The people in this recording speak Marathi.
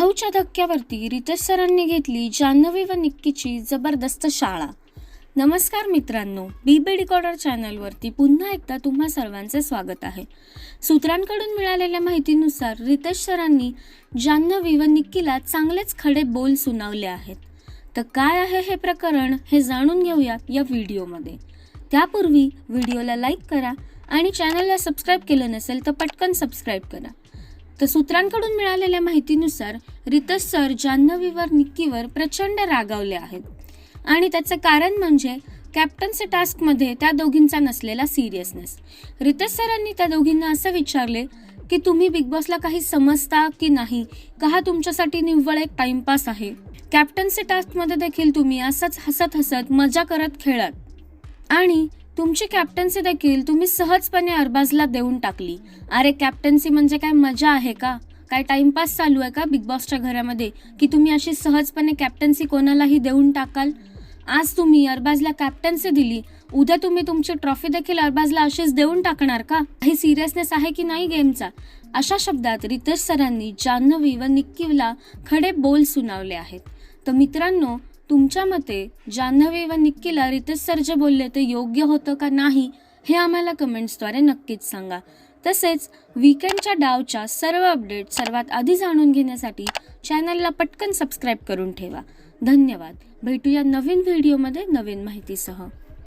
धावच्या धक्क्यावरती रितेश सरांनी घेतली जान्हवी व निक्कीची जबरदस्त शाळा. नमस्कार मित्रांनो बी बी डिकॉर्डर चॅनलवरती पुन्हा एकदा तुम्हा सर्वांचे स्वागत आहे. सूत्रांकडून मिळालेल्या माहितीनुसार रितेश सरांनी जान्हवी व निक्कीला चांगलेच खडे बोल सुनावले आहेत. तर काय आहे हे प्रकरण हे जाणून घेऊयात या व्हिडिओमध्ये. त्यापूर्वी व्हिडिओला लाईक करा आणि चॅनलला सबस्क्राईब केलं नसेल तर पटकन सबस्क्राईब करा. तर सूत्रांकडून मिळालेल्या माहितीनुसार रितस सर जान्हवीवर निक्कीवर प्रचंड रागावले आहेत. आणि त्याचं कारण म्हणजे कॅप्टन्सी टास्कमध्ये त्या दोघींचा नसलेला सिरियसनेस. रितस सरांनी त्या दोघींना असं विचारले की तुम्ही बिग बॉसला काही समजता की नाही? का हा तुमच्यासाठी निव्वळ एक टाइमपास आहे? कॅप्टन्सी टास्कमध्ये देखील तुम्ही असंच हसत हसत मजा करत खेळत. आणि तुमची कॅप्टन्सी देखील तुम्ही सहजपणे अरबाजला देऊन टाकली. अरे कॅप्टन्सी म्हणजे काय? मजा आहे का? काय टाइमपास चालू आहे का बिग बॉसच्या घरामध्ये? की तुम्ही अशी सहजपणे कॅप्टन्सी कोणालाही देऊन टाकाल? आज तुम्ही अरबाजला कॅप्टन्सी दिली. उद्या तुम्ही तुमची ट्रॉफी देखील अरबाजला अशीच देऊन टाकणार का? काही सिरियसनेस आहे की नाही गेमचा अशा शब्दात रितेश सरांनी जान्हवी व निक्कीला खडे बोल सुनावले आहेत. तर मित्रांनो तुमच्या मते जान्हवी व निक्कीला रितेश सर जे बोलले ते योग्य होतं का नाही हे आम्हाला कमेंट्सद्वारे नक्कीच सांगा. तसेच विकेंडच्या डावच्या सर्व अपडेट सर्वात आधी जाणून घेण्यासाठी चॅनलला पटकन सबस्क्राईब करून ठेवा. धन्यवाद. भेटूया नवीन व्हिडिओमध्ये नवीन माहितीसह.